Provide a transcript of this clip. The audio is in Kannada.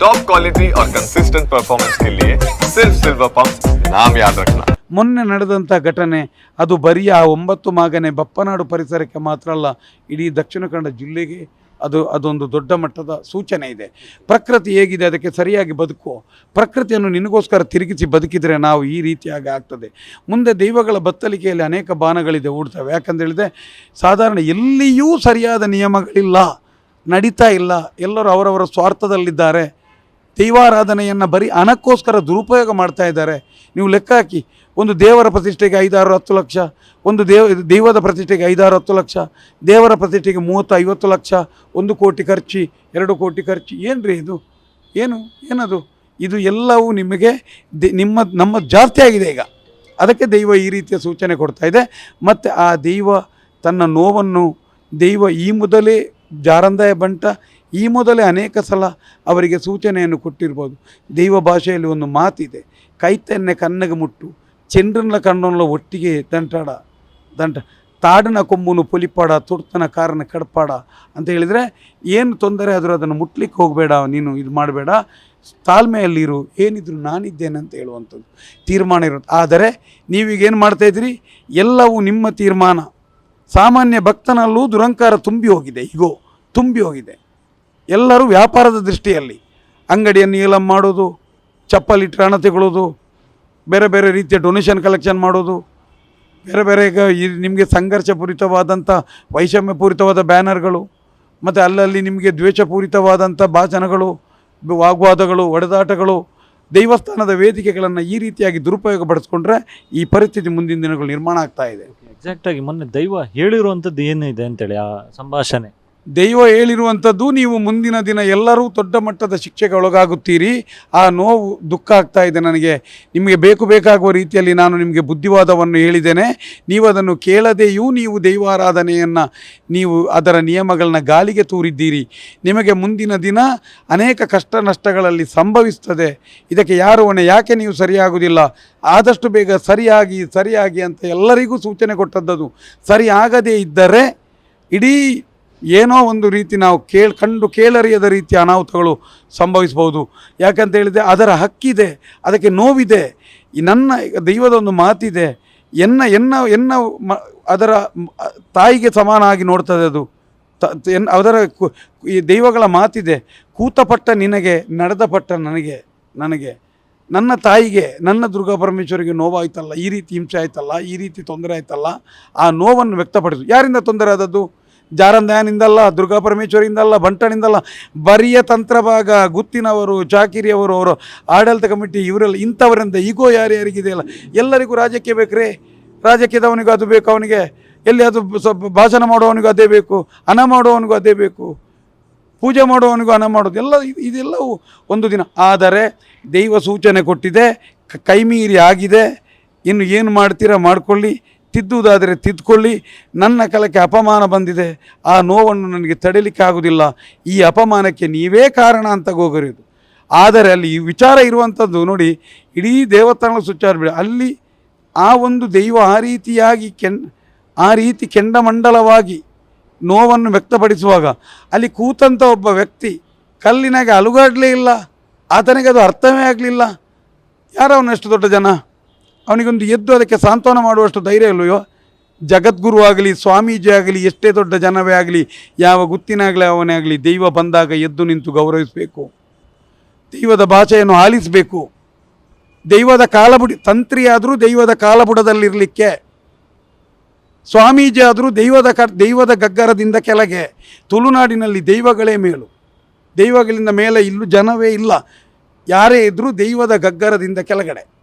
टॉप क्वालिटी और कंसिस्टेंट परफॉर्मेंस के लिए सिर्फ सिल्वर पंप नाम याद रखना ಮೊನ್ನೆ ನಡೆದಂಥ ಘಟನೆ ಅದು ಬರೀ ಆ ಒಂಬತ್ತು ಮಾಗನೆ ಬಪ್ಪನಾಡು ಪರಿಸರಕ್ಕೆ ಮಾತ್ರ ಅಲ್ಲ ಇಡೀ ದಕ್ಷಿಣ ಕನ್ನಡ ಜಿಲ್ಲೆಗೆ ಅದು ಅದೊಂದು ದೊಡ್ಡ ಮಟ್ಟದ ಸೂಚನೆ ಇದೆ ಪ್ರಕೃತಿ ಹೇಗಿದೆ ಅದಕ್ಕೆ ಸರಿಯಾಗಿ ಬದುಕು ಪ್ರಕೃತಿಯನ್ನು ನಿನಗೋಸ್ಕರ ತಿರುಗಿಸಿ ಬದುಕಿದರೆ ನಾವು ಈ ರೀತಿಯಾಗಿ ಆಗ್ತದೆ ಮುಂದೆ ದೈವಗಳ ಬತ್ತಲಿಕೆಯಲ್ಲಿ ಅನೇಕ ಬಾಣಗಳಿದೆ ಓಡ್ತವೆ ಯಾಕಂತ ಹೇಳಿದ್ರೆ ಸಾಧಾರಣ ಎಲ್ಲಿಯೂ ಸರಿಯಾದ ನಿಯಮಗಳಿಲ್ಲ ನಡೀತಾ ಇಲ್ಲ ಎಲ್ಲರೂ ಅವರವರ ಸ್ವಾರ್ಥದಲ್ಲಿದ್ದಾರೆ ದೈವಾರಾಧನೆಯನ್ನು ಬರೀ ಹಣಕ್ಕೋಸ್ಕರ ದುರುಪಯೋಗ ಮಾಡ್ತಾ ಇದ್ದಾರೆ. ನೀವು ಲೆಕ್ಕ ಹಾಕಿ, ಒಂದು ದೇವರ ಪ್ರತಿಷ್ಠೆಗೆ ಐದಾರು ಹತ್ತು ಲಕ್ಷ, ಒಂದು ದೇವ, ದೈವದ ಪ್ರತಿಷ್ಠೆಗೆ ಐದಾರು ಹತ್ತು ಲಕ್ಷ, ದೇವರ ಪ್ರತಿಷ್ಠೆಗೆ ಮೂವತ್ತು ಐವತ್ತು ಲಕ್ಷ, ಒಂದು ಕೋಟಿ ಖರ್ಚು, ಎರಡು ಕೋಟಿ ಖರ್ಚು ಏನು ರೀ ಇದು? ಏನು, ಏನದು? ಇದು ಎಲ್ಲವೂ ನಿಮಗೆ ನಿಮ್ಮ, ನಮ್ಮ ಜಾಸ್ತಿ ಆಗಿದೆ ಈಗ. ಅದಕ್ಕೆ ದೈವ ಈ ರೀತಿಯ ಸೂಚನೆ ಕೊಡ್ತಾ ಇದೆ. ಮತ್ತು ಆ ದೈವ ತನ್ನ ನೋವನ್ನು, ದೈವ ಈ ಮೊದಲೇ ಜಾರಂದಾಯ ಬಂಟ ಈ ಮೊದಲೇ ಅನೇಕ ಸಲ ಅವರಿಗೆ ಸೂಚನೆಯನ್ನು ಕೊಟ್ಟಿರ್ಬೋದು. ದೈವ ಭಾಷೆಯಲ್ಲಿ ಒಂದು ಮಾತಿದೆ, ಕೈತನ್ನೆ ಕನ್ನಗೆ ಮುಟ್ಟು ಚಂದ್ರನ ಕಣ್ಣಲ್ಲ ಒಟ್ಟಿಗೆ ದಂಟಾಡ, ದಂಟ, ತಾಡನ ಕೊಂಬುನು ಪೊಲಿಪಾಡ, ತುರ್ತನ ಕಾರನ ಕಡಪಾಡ ಅಂತ ಹೇಳಿದರೆ ಏನು ತೊಂದರೆ ಆದರೂ ಅದನ್ನು ಮುಟ್ಲಿಕ್ಕೆ ಹೋಗಬೇಡ, ನೀನು ಇದು ಮಾಡಬೇಡ, ತಾಳ್ಮೆಯಲ್ಲಿರು, ಏನಿದ್ರು ನಾನಿದ್ದೇನೆ ಅಂತ ಹೇಳುವಂಥದ್ದು ತೀರ್ಮಾನ ಇರುತ್ತೆ. ಆದರೆ ನೀವೀಗೇನು ಮಾಡ್ತಾಯಿದ್ರಿ ಎಲ್ಲವೂ ನಿಮ್ಮ ತೀರ್ಮಾನ. ಸಾಮಾನ್ಯ ಭಕ್ತನಲ್ಲೂ ದುರಂಕಾರ ತುಂಬಿ ಹೋಗಿದೆ ಈಗೋ ತುಂಬಿ ಹೋಗಿದೆ. ಎಲ್ಲರೂ ವ್ಯಾಪಾರದ ದೃಷ್ಟಿಯಲ್ಲಿ ಅಂಗಡಿಯನ್ನು ಏಲಂ ಮಾಡೋದು ಚಪ್ಪಲಿಟ್ಟರೆ ಹಣ ತೆಗೊಳ್ಳೋದು ಬೇರೆ ಬೇರೆ ರೀತಿಯ ಡೊನೇಷನ್ ಕಲೆಕ್ಷನ್ ಮಾಡೋದು ಬೇರೆ ಬೇರೆ ಈಗ ನಿಮಗೆ ಸಂಘರ್ಷಪೂರಿತವಾದಂಥ ವೈಷಮ್ಯಪೂರಿತವಾದ ಬ್ಯಾನರ್ಗಳು, ಮತ್ತು ಅಲ್ಲಲ್ಲಿ ನಿಮಗೆ ದ್ವೇಷಪೂರಿತವಾದಂಥ ಭಾಷಣಗಳು, ವಾಗ್ವಾದಗಳು, ಒಡೆದಾಟಗಳು, ದೈವಸ್ಥಾನದ ವೇದಿಕೆಗಳನ್ನು ಈ ರೀತಿಯಾಗಿ ದುರುಪಯೋಗ ಪಡಿಸ್ಕೊಂಡ್ರೆ ಈ ಪರಿಸ್ಥಿತಿ ಮುಂದಿನ ದಿನಗಳು ನಿರ್ಮಾಣ ಆಗ್ತಾ ಇದೆ. ಎಕ್ಸಾಕ್ಟಾಗಿ ಮೊನ್ನೆ ದೈವ ಹೇಳಿರುವಂಥದ್ದು ಏನಿದೆ ಅಂತೇಳಿ ಆ ಸಂಭಾಷಣೆ. ದೈವ ಹೇಳಿರುವಂಥದ್ದು ನೀವು ಮುಂದಿನ ದಿನ ಎಲ್ಲರೂ ದೊಡ್ಡ ಮಟ್ಟದ ಶಿಕ್ಷೆಗೆ ಒಳಗಾಗುತ್ತೀರಿ. ಆ ನೋವು ದುಃಖ ಆಗ್ತಾ ಇದೆ ನನಗೆ. ನಿಮಗೆ ಬೇಕು ಬೇಕಾಗುವ ರೀತಿಯಲ್ಲಿ ನಾನು ನಿಮಗೆ ಬುದ್ಧಿವಾದವನ್ನು ಹೇಳಿದ್ದೇನೆ. ನೀವು ಅದನ್ನು ಕೇಳದೆಯೂ ನೀವು ದೈವಾರಾಧನೆಯನ್ನು ನೀವು ಅದರ ನಿಯಮಗಳನ್ನ ಗಾಳಿಗೆ ತೂರಿದ್ದೀರಿ. ನಿಮಗೆ ಮುಂದಿನ ದಿನ ಅನೇಕ ಕಷ್ಟ ನಷ್ಟಗಳಲ್ಲಿ ಸಂಭವಿಸ್ತದೆ. ಇದಕ್ಕೆ ಯಾರು ಹೊಣೆ? ಯಾಕೆ ನೀವು ಸರಿಯಾಗುವುದಿಲ್ಲ? ಆದಷ್ಟು ಬೇಗ ಸರಿಯಾಗಿ ಸರಿಯಾಗಿ ಅಂತ ಎಲ್ಲರಿಗೂ ಸೂಚನೆ ಕೊಟ್ಟದ್ದು ಸರಿಯಾಗದೇ ಇದ್ದರೆ ಇಡೀ ಏನೋ ಒಂದು ರೀತಿ ನಾವು ಕೇಳ್, ಕಂಡು ಕೇಳರಿಯದ ರೀತಿಯ ಅನಾಹುತಗಳು ಸಂಭವಿಸ್ಬೋದು ಯಾಕಂತ ಹೇಳಿದರೆ ಅದರ ಹಕ್ಕಿದೆ, ಅದಕ್ಕೆ ನೋವಿದೆ ನನ್ನ ದೈವದ ಒಂದು ಮಾತಿದೆ, ಎನ್ನ ಎನ್ನ ಎನ್ನ ಮ, ಅದರ ತಾಯಿಗೆ ಸಮಾನ ಆಗಿ ನೋಡ್ತದೆ ಅದು. ತ ಎನ್, ಅದರ ಈ ದೈವಗಳ ಮಾತಿದೆ, ಕೂತಪಟ್ಟ ನಿನಗೆ, ನಡೆದ ಪಟ್ಟ ನನಗೆ ನನಗೆ, ನನ್ನ ತಾಯಿಗೆ, ನನ್ನ ದುರ್ಗಾ ಪರಮೇಶ್ವರಿಗೆ ನೋವಾಯ್ತಲ್ಲ, ಈ ರೀತಿ ಹಿಂಸೆ ಆಯ್ತಲ್ಲ, ಈ ರೀತಿ ತೊಂದರೆ ಆಯ್ತಲ್ಲ, ಆ ನೋವನ್ನು ವ್ಯಕ್ತಪಡಿಸು. ಯಾರಿಂದ ತೊಂದರೆ ಆದದ್ದು? ಜಾರಂದಯಾನಿಂದಲ್ಲ, ದುರ್ಗಾ ಪರಮೇಶ್ವರಿಯಿಂದಲ್ಲ ಬಂಟನಿಂದಲ್ಲ, ಬರಿಯ ತಂತ್ರಭಾಗ, ಗುತ್ತಿನವರು ಚಾಕಿರಿಯವರು ಅವರು ಆಡಳಿತ ಕಮಿಟಿ, ಇವರೆಲ್ಲ ಇಂಥವರಿಂದ ಈಗೋ ಯಾರ್ಯಾರಿಗಿದೆಯಲ್ಲ ಎಲ್ಲರಿಗೂ ರಾಜಕೀಯ ಬೇಕ್ರೆ. ರಾಜಕೀಯದವನಿಗೂ ಅದು ಬೇಕು, ಅವನಿಗೆ ಎಲ್ಲಿ ಅದು ಸ್ವಲ್ಪ ಭಾಷಣ ಮಾಡುವವನಿಗೂ ಅದೇ ಬೇಕು, ಹಣ ಮಾಡೋವನಿಗೂ ಅದೇ ಬೇಕು, ಪೂಜೆ ಮಾಡುವವನಿಗೂ ಹಣ ಮಾಡೋದು ಎಲ್ಲ ಇದೆಲ್ಲವೂ ಒಂದು ದಿನ. ಆದರೆ ದೈವ ಸೂಚನೆ ಕೊಟ್ಟಿದೆ ಕೈಮೀರಿ ಆಗಿದೆ, ಇನ್ನು ಏನು ಮಾಡ್ತೀರಾ ಮಾಡ್ಕೊಳ್ಳಿ ತಿದ್ದುವುದಾದರೆ ತಿದ್ದುಕೊಳ್ಳಿ ನನ್ನ ಕಲಕ್ಕೆ ಅಪಮಾನ ಬಂದಿದೆ. ಆ ನೋವನ್ನು ನನಗೆ ತಡೆಯಲಿಕ್ಕೆ ಆಗುವುದಿಲ್ಲ ಈ ಅಪಮಾನಕ್ಕೆ ನೀವೇ ಕಾರಣ ಅಂತ ಗೋಗರಿದು ಆದರೆ ಅಲ್ಲಿ ಈ ವಿಚಾರ ಇರುವಂಥದ್ದು ನೋಡಿ, ಇಡೀ ದೇವಸ್ಥಾನ ಸುಚ್ಚಾರ ಬಿಡ. ಅಲ್ಲಿ ಆ ಒಂದು ದೈವ ಆ ರೀತಿಯಾಗಿ ಕೆನ್, ಆ ರೀತಿ ಕೆಂಡಮಂಡಲವಾಗಿ ನೋವನ್ನು ವ್ಯಕ್ತಪಡಿಸುವಾಗ, ಅಲ್ಲಿ ಕೂತಂಥ ಒಬ್ಬ ವ್ಯಕ್ತಿ ಕಲ್ಲಿನಾಗೆ ಅಲುಗಾಡಲೇ ಇಲ್ಲ. ಆತನಿಗೆ ಅದು ಅರ್ಥವೇ ಆಗಲಿಲ್ಲ. ಯಾರು ಎಷ್ಟು ದೊಡ್ಡ ಜನ? ಅವನಿಗೊಂದು ಎದ್ದು ಅದಕ್ಕೆ ಸಾಂತ್ವನ ಮಾಡುವಷ್ಟು ಧೈರ್ಯ ಇಲ್ಲವೋ? ಜಗದ್ಗುರು ಆಗಲಿ, ಸ್ವಾಮೀಜಿ ಆಗಲಿ, ಎಷ್ಟೇ ದೊಡ್ಡ ಜನವೇ ಆಗಲಿ, ಯಾವ ಗುತ್ತಿನಾಗಲಿ ಅವನೇ ಆಗಲಿ, ದೈವ ಬಂದಾಗ ಎದ್ದು ನಿಂತು ಗೌರವಿಸಬೇಕು. ದೈವದ ಭಾಷೆಯನ್ನು ಆಲಿಸಬೇಕು. ದೈವದ ಕಾಲಬುಡಿ, ತಂತ್ರಿ ಆದರೂ ದೈವದ ಕಾಲಬುಡದಲ್ಲಿರಲಿಕ್ಕೆ. ಸ್ವಾಮೀಜಿ ಆದರೂ ದೈವದ ಕ ದೈವದ ಗಗ್ಗರದಿಂದ ಕೆಳಗೆ. ತುಳುನಾಡಿನಲ್ಲಿ ದೈವಗಳೇ ಮೇಲು. ದೈವಗಳಿಂದ ಮೇಲೆ ಇಲ್ಲೂ ಜನವೇ ಇಲ್ಲ. ಯಾರೇ ಇದ್ದರೂ ದೈವದ ಗಗ್ಗರದಿಂದ ಕೆಳಗಡೆ.